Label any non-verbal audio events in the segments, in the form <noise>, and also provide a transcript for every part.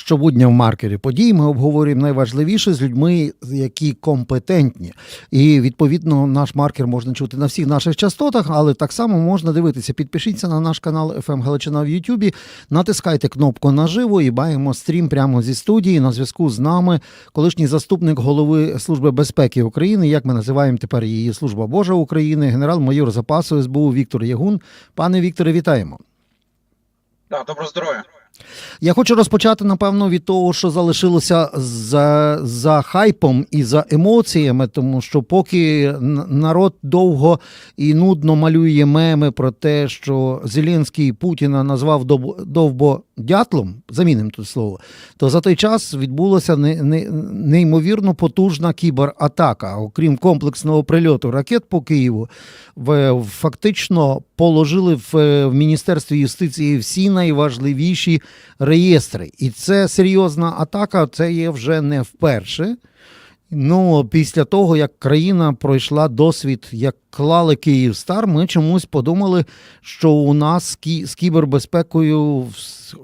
Щобудня в маркері подій ми обговорюємо найважливіше з людьми, які компетентні. І відповідно наш маркер можна чути на всіх наших частотах, але так само можна дивитися. Підпишіться на наш канал FM Галичина в Ютубі, натискайте кнопку наживо і маємо стрім прямо зі студії. На зв'язку з нами колишній заступник голови Служби безпеки України, як ми називаємо тепер її Служба Божа України, генерал-майор запасу СБУ Віктор Ягун. Пане Вікторе, вітаємо. Да, доброго здоров'я. Я хочу розпочати, напевно, від того, що залишилося за, за хайпом і за емоціями, тому що поки народ довго і нудно малює меми про те, що Зеленський Путіна назвав доб- довбодятлом, замінимо тут слово, то за той час відбулася не, не, неймовірно потужна кібератака. Окрім комплексного прильоту ракет по Києву, фактично положили в Міністерстві юстиції всі найважливіші реєстри. І це серйозна атака, це є вже не вперше. Ну, після того, як країна пройшла досвід, як клали Київстар, ми чомусь подумали, що у нас з кібербезпекою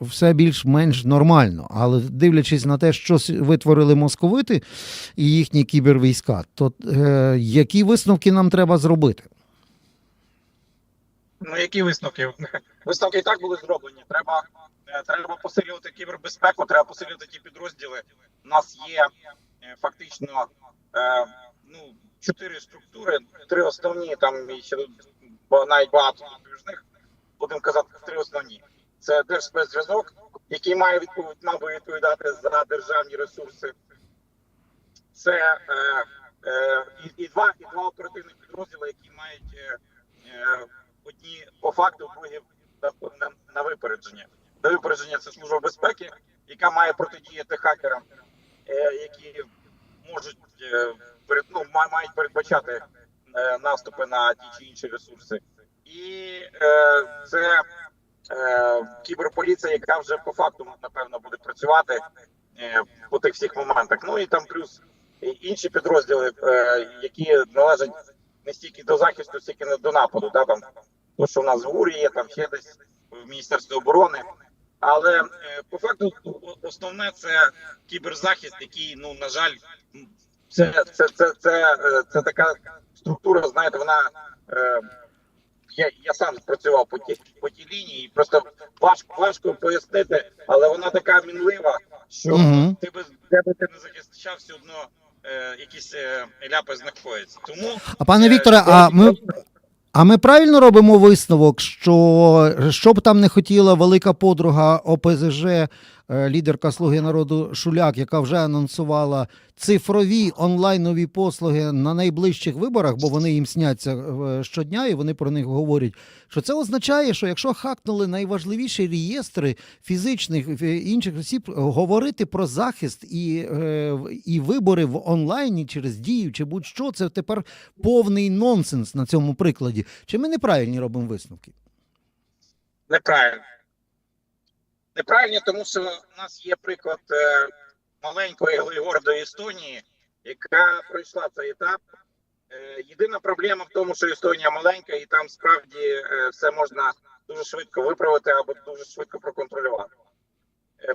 все більш-менш нормально. Але дивлячись на те, що витворили московити і їхні кібервійська, то е, які висновки нам треба зробити? Ну які висновки? Висновки і так були зроблені. Треба, е, треба посилювати кібербезпеку, треба посилювати ті підрозділи. У нас є фактично е, ну, чотири структури, три основні, там і ще навіть багато допоміжних. Будемо казати, три основні. Це Держспецзв'язок, який має відповідь, би відповідати за державні ресурси. Це е, е, і, і, два, і два оперативних підрозділи, які мають е, е, одні по факту, другі на, на, на випередження. На випередження це служба безпеки, яка має протидіяти хакерам, е, які можуть е, ну, мають передбачати е, наступи на ті чи інші ресурси. І е, це кіберполіція, яка вже по факту напевно буде працювати по тих всіх моментах. Ну і там плюс інші підрозділи, які належать не стільки до захисту, стільки до нападу. Да, там, то, що в нас в ГУРі є, там ще десь в Міністерстві оборони. Але е, по факту основне це кіберзахист, який, ну на жаль, це, це, це, це, е, це така структура, знаєте, вона. Е, я, я сам працював по тій, по тій лінії, і просто важко, важко пояснити, але вона така мінлива, що Мгм. ти би де би ти не захищав, все одно е, якісь е, ляпи знаходяться. Тому А пане е, Вікторе, це- а ми, а ми правильно робимо висновок, що що б там не хотіла велика подруга ОПЗЖ, лідерка Слуги народу Шуляк, яка вже анонсувала цифрові онлайнові послуги на найближчих виборах, бо вони їм сняться е, щодня, і вони про них говорять. Що це означає, що якщо хакнули найважливіші реєстри фізичних е, інших осіб, говорити про захист і, е, і вибори в онлайні через дію чи будь-що, це тепер повний нонсенс на цьому прикладі. Чи ми неправильні робимо висновки? Неправильно. Неправильно, тому що у нас є приклад е, маленької але гордої Естонії, яка пройшла цей етап. Е, єдина проблема в тому, що Естонія маленька, і там справді е, все можна дуже швидко виправити або дуже швидко проконтролювати.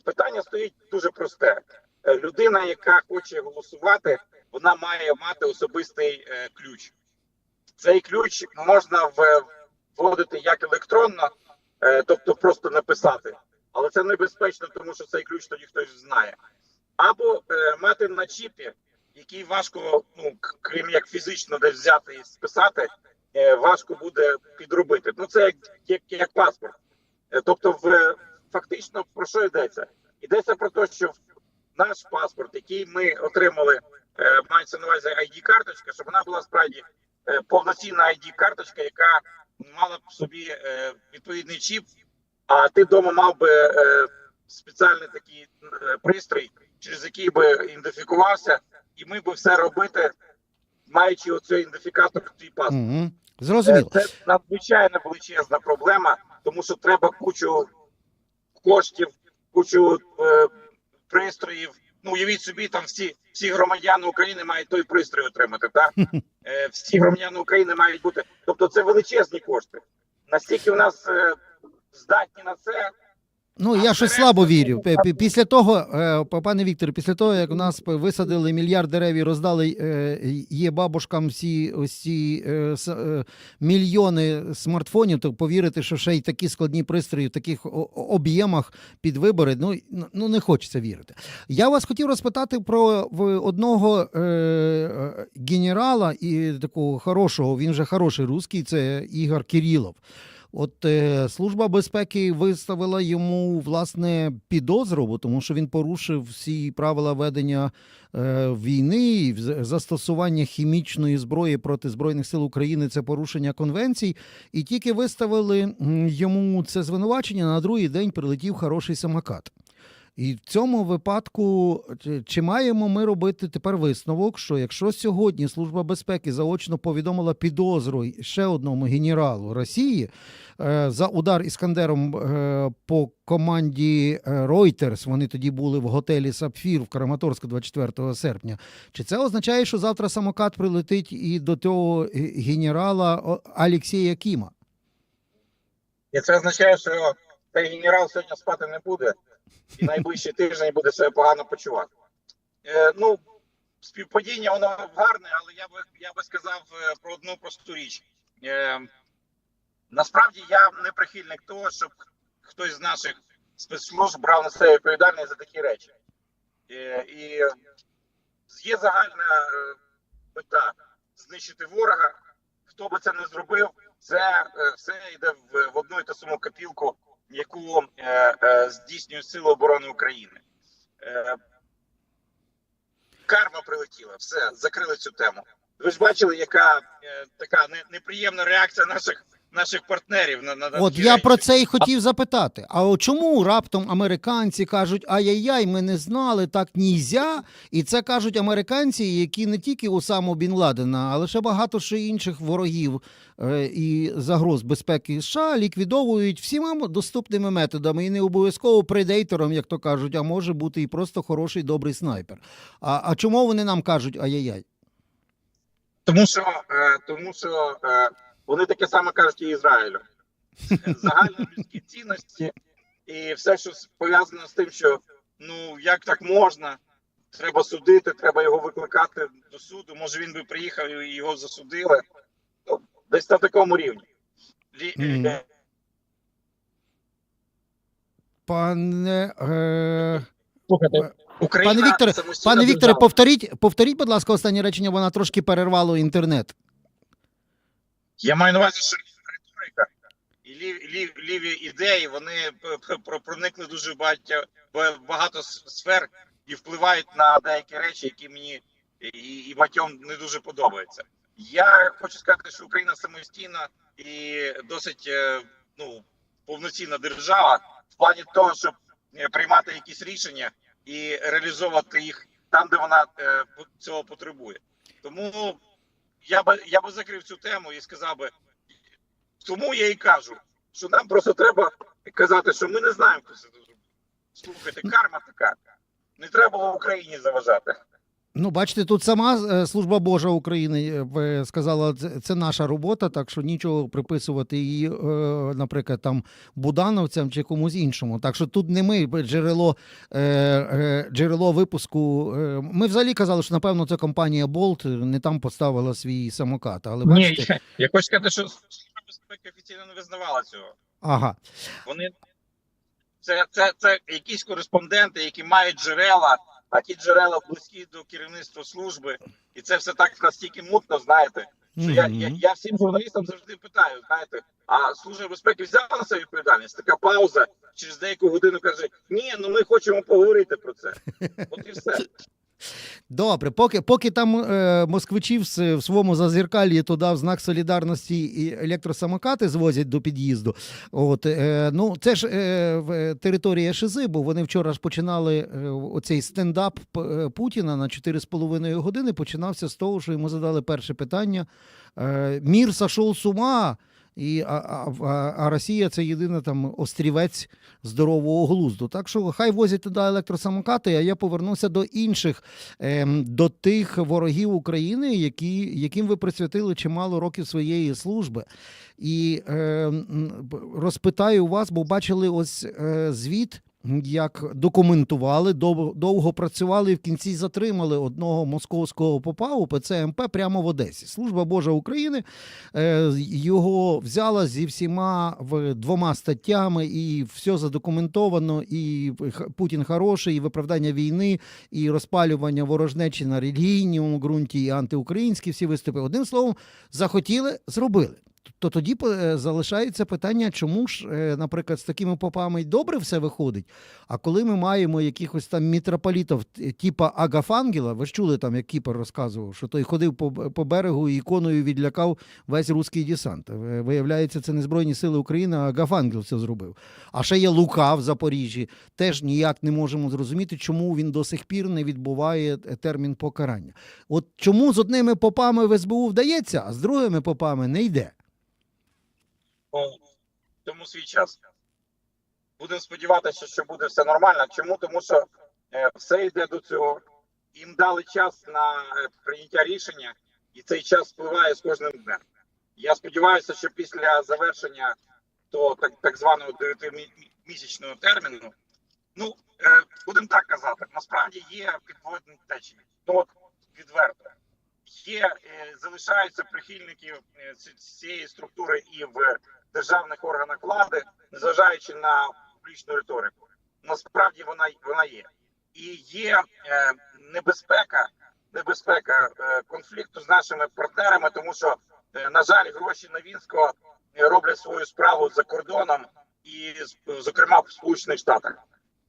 Питання стоїть дуже просте. Людина, яка хоче голосувати, вона має мати особистий ключ. Цей ключ можна вводити як електронно, тобто просто написати. Але це небезпечно, тому що цей ключ тоді хтось знає. Або е, мати на чіпі, який важко, ну крім як фізично десь взяти і списати, е, важко буде підробити. Ну це як, як, як паспорт. Е, тобто, в фактично про що йдеться? Йдеться про те, що наш паспорт, який ми отримали, е, мається на увазі ID-карточка, щоб вона була справді е, повноцінна ID-карточка, яка мала б собі е, відповідний чіп, а ти вдома мав би е, спеціальний такий е, пристрій, через який би ідентифікувався, і ми би все робити, маючи оцей ідентифікатор в твій паспорт. Угу. Е, Зрозуміло. Це надзвичайно величезна проблема, тому що треба кучу коштів, кучу е, пристроїв. Ну, уявіть собі, там всі, всі громадяни України мають той пристрій отримати. Так? <laughs> Е, всі громадяни України мають бути. Тобто це величезні кошти. Настільки у нас е, здатні на це, Ну, я щось слабо вірю. Пі- пі- Після того, е, пане Вікторе, після того, як у нас висадили мільярд дерев і роздали е, є бабушкам всі ось ці е, мільйони смартфонів, то повірити, що ще й такі складні пристрої в таких об'ємах під вибори, ну, ну не хочеться вірити. Я вас хотів розпитати про одного генерала і такого хорошого, він же хороший русський, це Ігор Кирилов. От е, служба безпеки виставила йому власне підозру, тому що він порушив всі правила ведення е, війни, застосування хімічної зброї проти збройних сил України. Це порушення конвенцій. І тільки виставили йому це звинувачення. На другий день прилетів хороший самокат. І в цьому випадку чи- маємо ми робити тепер висновок, що якщо сьогодні Служба безпеки заочно повідомила підозру ще одному генералу Росії е, за удар іскандером е, по команді е, Reuters, вони тоді були в готелі Сапфір в Краматорську 24 серпня. Чи це означає, що завтра самокат прилетить і до того генерала Алексія Кіма? І це означає, що цей генерал сьогодні спати не буде, і найближчий тиждень буде себе погано почувати. Е, ну, співпадіння воно гарне, але я би я би сказав е, про одну просту річ. Е, насправді я не прихильник того, щоб хтось з наших спецслужб брав на себе відповідальність за такі речі. Е, і є загальна е, мета знищити ворога. Хто би це не зробив, це е, все йде в, одну і ту саму копілку, яку е, е, здійснює Сили оборони України. Е, карма прилетіла, все, закрили цю тему. Ви ж бачили, яка така не, неприємна реакція наших наших партнерів на, на на От я речі. про це і хотів запитати. А от чому раптом американці кажуть ай-яй-яй, ми не знали, так нізя? І це кажуть американці, які не тільки Осаму Бін Ладена, але ще багато ще інших ворогів е, і загроз безпеки США ліквідовують всіма доступними методами, і не обов'язково предейтором, як то кажуть, а може бути і просто хороший добрий снайпер. А, а чому вони нам кажуть ай-яй-яй? Тому що, е, тому що е, вони таке саме кажуть і Ізраїлю. Загальнолюдські цінності і все, що с- пов'язано з тим, що ну як так можна, треба судити, треба його викликати до суду. Може він би приїхав і його засудили. Ну, десь на такому рівні. Е, Пане. Е... Слухайте, Україна Пане Вікторе, Пане Вікторе, повторіть, повторіть, будь ласка, останнє речення, вона трошки перервало інтернет. Я маю на увазі, що риторика і лів, лів, ліві ідеї вони проникли дуже багато, багато сфер і впливають на деякі речі, які мені і, і багатьом не дуже подобаються. Я хочу сказати, що Україна самостійна і досить е, ну, повноцінна держава в плані того, щоб е, приймати якісь рішення і реалізовувати їх там, де вона е, цього потребує. Тому я би я би закрив цю тему і сказав би, тому я і кажу, що нам просто треба казати, що ми не знаємо, хто це зробив. Слухайте, карма така. Не треба було Україні заважати. Ну, бачите, тут сама е, служба Божа України е, сказала, це, наша робота, так що нічого приписувати її, е, наприклад, там будановцям чи комусь іншому. Так що тут не ми джерело, е, е, джерело випуску. Е, ми взагалі казали, що напевно це компанія Болт не там поставила свій самокат. Але бачите, Ні, я, я хочу сказати, що Служба безпеки офіційно не визнавала цього. ага. Вони це, це, це якісь кореспонденти, які мають джерела, а ті джерела близькі до керівництва служби, і це все так настільки мутно, знаєте. Що я, я, я всім журналістам завжди питаю, знаєте, а служба безпеки взяла на себе відповідальність? Така пауза через деяку годину каже: Ні, ну ми хочемо поговорити про це. От і все. Добре, поки, поки там е, москвичі в, в своєму зазеркальї то дав знак солідарності і електросамокати звозять до під'їзду. От, е, ну, це ж е, територія Шизи, бо вони вчора ж починали е, оцей стендап е, Путіна на 4,5 години. Починався з того, що йому задали перше питання. Е, Мір сошов з ума. І, а, а, а- Росія це єдина там острівець здорового глузду. Так що хай возять туди електросамокати, а я повернуся до інших, ем, до тих ворогів України, які, яким ви присвятили чимало років своєї служби. І е, розпитаю вас, бо бачили ось е, звіт. Як документували, дов- довго працювали і в кінці затримали одного московського попа УПЦ МП прямо в Одесі. Служба Божа України е, його взяла зі всіма двома статтями, і все задокументовано. І Путін хороший, і виправдання війни, і розпалювання ворожнечі на релігійному ґрунті, і антиукраїнські всі виступи. Одним словом, захотіли, зробили. То тоді е, залишається питання, чому ж, е, наприклад, з такими попами добре все виходить. А коли ми маємо якихось там мітрополітів, типа Агафангела, ви ж чули там, як Кіпер розказував, що той ходив по, по берегу і іконою відлякав весь руський десант. Е, Виявляється, це не Збройні Сили України, а Агафангел це зробив. А ще є Лука в Запоріжжі. Теж ніяк не можемо зрозуміти, чому він до сих пір не відбуває термін покарання. От чому з одними попами в СБУ вдається, а з другими попами не йде. Тому свій час. Будемо сподіватися, що буде все нормально. Чому? Тому що е, все йде до цього. Їм дали час на е, прийняття рішення, і цей час спливає з кожним днем. Я сподіваюся, що після завершення того так, так званого 9-місячного терміну, ну е, будемо так казати, насправді є підводні течії. Ну от відверто. Є, е, залишаються прихильники е, цієї структури і в державних органах влади, незважаючи на публічну риторику. Насправді вона вона є. І є е, небезпека, небезпека е, конфлікту з нашими партнерами, тому що, е, на жаль, гроші Новінського е, роблять свою справу за кордоном і, з- зокрема, в Сполучених Штатах.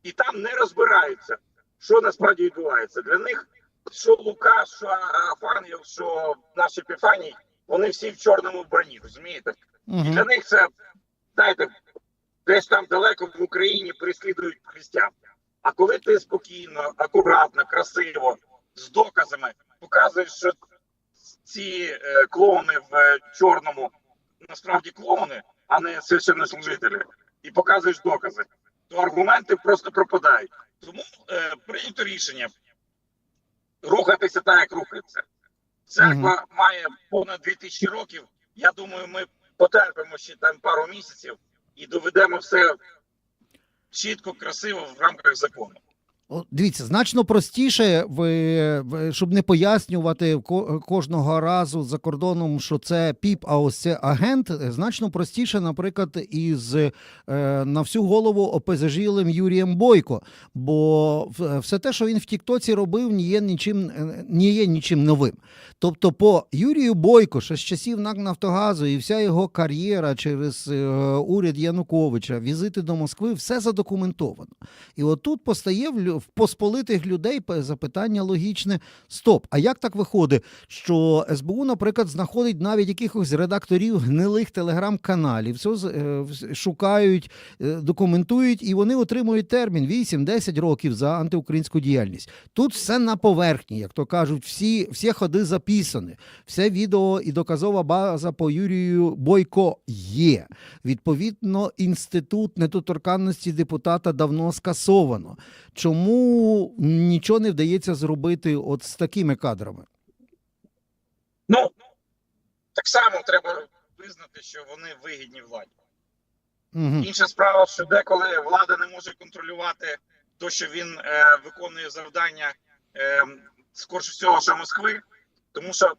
І там не розбираються, що насправді відбувається. Для них що Лука, що Афанів, що наш Епіфаній, вони всі в чорному броні, розумієте? Угу. Для них це, знаєте, десь там далеко в Україні переслідують християн. А коли ти спокійно, акуратно, красиво, з доказами показуєш, що ці е, клоуни в е, чорному насправді клоуни, а не священнослужителі, і показуєш докази, то аргументи просто пропадають. Тому е, прийнято рішення рухатися так, як рухається. Церква має понад 2000 років. Я думаю, ми потерпимо ще там пару місяців і доведемо все чітко, красиво в рамках закону. Дивіться, значно простіше, щоб не пояснювати кожного разу за кордоном, що це піп, а ось це агент. Значно простіше, наприклад, із е, на всю голову опезежілим Юрієм Бойко. Бо все те, що він в Тіктоці робив, не є нічим, не є нічим новим. Тобто, по Юрію Бойко, ще з часів НАК Нафтогазу, і вся його кар'єра через е, уряд Януковича, візити до Москви, все задокументовано. І от тут постає в, в посполитих людей запитання логічне: стоп, а як так виходить, що СБУ, наприклад, знаходить навіть якихось редакторів гнилих телеграм-каналів, все е, шукають, е, документують, і вони отримують термін 8-10 років за антиукраїнську діяльність. Тут все на поверхні, як то кажуть, всі, всі ходи записані, все відео і доказова база по Юрію Бойко є. Відповідно, інститут недоторканності депутата давно скасовано. Чому нічого не вдається зробити от з такими кадрами? Ну так само треба визнати, що вони вигідні владі. Угу. Інша справа, що деколи влада не може контролювати то, що він е, виконує завдання е, скорше всього, що Москви, тому що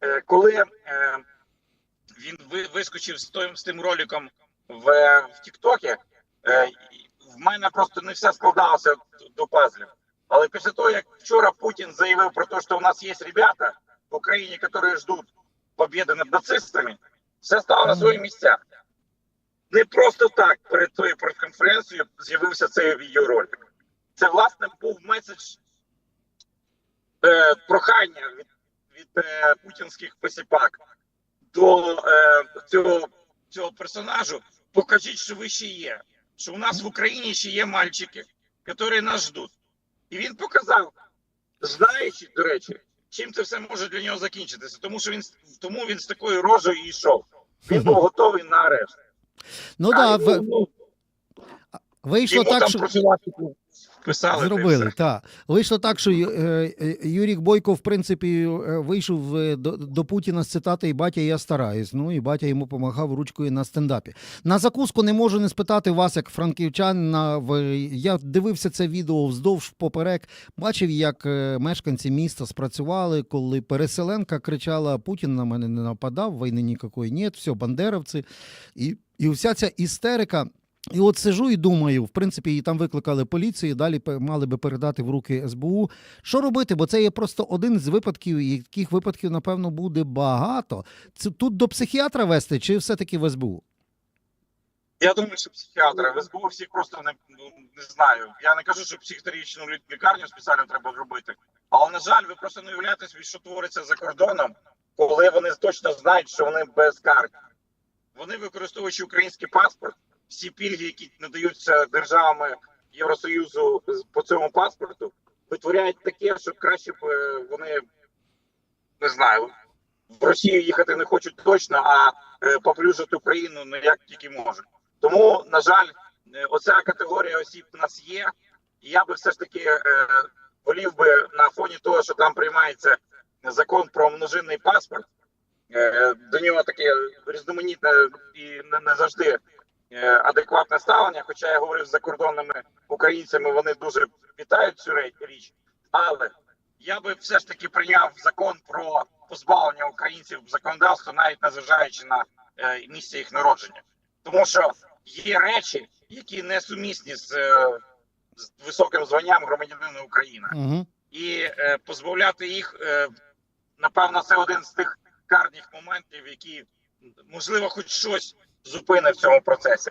е, коли е, він ви, вискочив з тим, з тим роликом в, в Тіктокі, е, в мене просто не все складалося до пазлів. Але після того, як вчора Путін заявив про те, що у нас є ребята в Україні, які ждуть побіди над нацистами, все стало на свої місця не просто так перед тою прес-конференцією з'явився цей відеоролик. Це, власне, був меседж е, прохання від, від е, путінських посіпак до е, цього, цього персонажу. Покажіть, що ви ще є. Що у нас в Україні ще є мальчики, які нас ждуть. І він показав, знаючи, до речі, чим це все може для нього закінчитися. Тому що він тому він з такою рожею і йшов. Він був готовий на арешт. Ну А так, да, йому, ну, вийшло йому так, що писали. зробили. Так. Вийшло так, що е, е, Юрій Бойко, в принципі, е, вийшов до, до Путіна з цитати «Батя, я стараюсь». Ну і батя йому помагав ручкою на стендапі. На закуску не можу не спитати вас, як франківчанина. В- Я дивився це відео вздовж поперек. Бачив, як мешканці міста спрацювали, коли переселенка кричала: Путін на мене не нападав, війни ніякої нет, все, бандеровці. І, і вся ця істерика. І от сижу і думаю, в принципі, її там викликали поліцію, далі мали би передати в руки СБУ. Що робити? Бо це є просто один з випадків, і таких випадків, напевно, буде багато. Це тут до психіатра вести чи все-таки в СБУ? Я думаю, що психіатри в СБУ всіх просто не, ну, не знаю. Я не кажу, що психіатричну лікарню спеціально треба зробити. Але на жаль, ви просто не уявляєте собі, що твориться за кордоном, коли вони точно знають, що вони без карт. Вони використовуючи український паспорт, всі пільги, які надаються державами Євросоюзу по цьому паспорту, витворяють таке, що краще б е, вони не знаю. В Росію їхати не хочуть точно, а е, поплюжити Україну ну, як тільки можуть. Тому, на жаль, е, оця категорія осіб у нас є. І я би все ж таки волів би на фоні того, що там приймається закон про множинний паспорт. До нього таке різноманітне і не, не завжди адекватне ставлення. Хоча я говорив з закордонними українцями, вони дуже вітають цю річ. Але я би все ж таки прийняв закон про позбавлення українців законодавства, навіть незважаючи на е, місце їх народження. Тому що є речі, які несумісні з, е, з високим званням громадянина України, Угу. і е, позбавляти їх, е, напевно, це один з тих карних моментів, які можливо хоч щось зупинить в цьому процесі.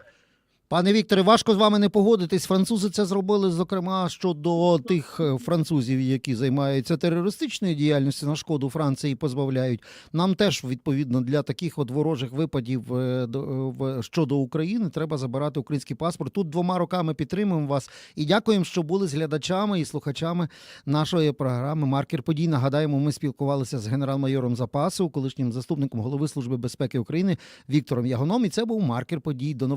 Пане Вікторе, важко з вами не погодитись. Французи це зробили, зокрема, щодо тих е, французів, які займаються терористичною діяльністю на шкоду Франції, позбавляють. Нам теж відповідно для таких от ворожих випадів е, е, щодо України треба забирати український паспорт. Тут двома роками підтримуємо вас і дякуємо, що були з глядачами і слухачами нашої програми Маркер подій. Нагадаємо, ми спілкувалися з генерал-майором запасу, колишнім заступником голови служби безпеки України Віктором Ягоном. І це був маркер подій. До